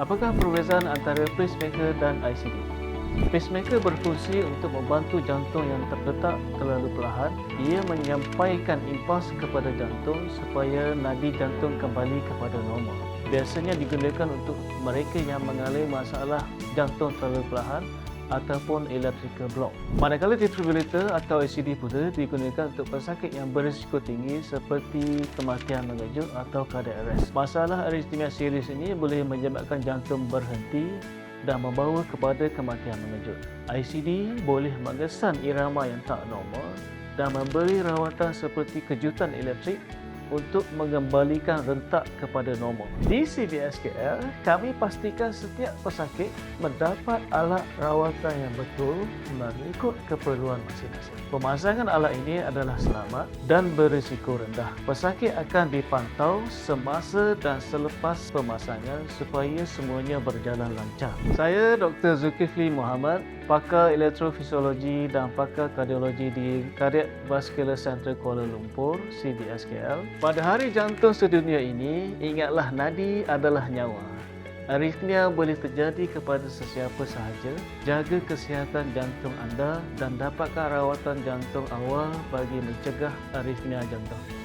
Apakah perbezaan antara pacemaker dan ICD? Pacemaker berfungsi untuk membantu jantung yang terdetak terlalu perlahan. Ia menyampaikan impuls kepada jantung supaya nadi jantung kembali kepada normal. Biasanya digunakan untuk mereka yang mengalami masalah jantung terlalu perlahan ataupun electrical block. Manakala defibrillator atau ICD pula digunakan untuk pesakit yang berisiko tinggi seperti kematian mengejut atau cardiac arrest. Masalah arrhythmia serius ini boleh menyebabkan jantung berhenti dan membawa kepada kematian mengejut. ICD boleh mengesan irama yang tak normal dan memberi rawatan seperti kejutan elektrik untuk mengembalikan rentak kepada normal. Di CBS KL, kami pastikan setiap pesakit mendapat alat rawatan yang betul mengikut keperluan masing-masing. Pemasangan alat ini adalah selamat dan berisiko rendah. Pesakit akan dipantau semasa dan selepas pemasangan supaya semuanya berjalan lancar. Saya Dr. Zulkifli Muhammad, pakar elektrofisiologi dan pakar kardiologi di Cardiac Vascular Center Kuala Lumpur, CBS KL. Pada Hari Jantung Sedunia ini, ingatlah nadi adalah nyawa. Arrhythmia boleh terjadi kepada sesiapa sahaja. Jaga kesihatan jantung anda dan dapatkan rawatan jantung awal bagi mencegah arrhythmia jantung.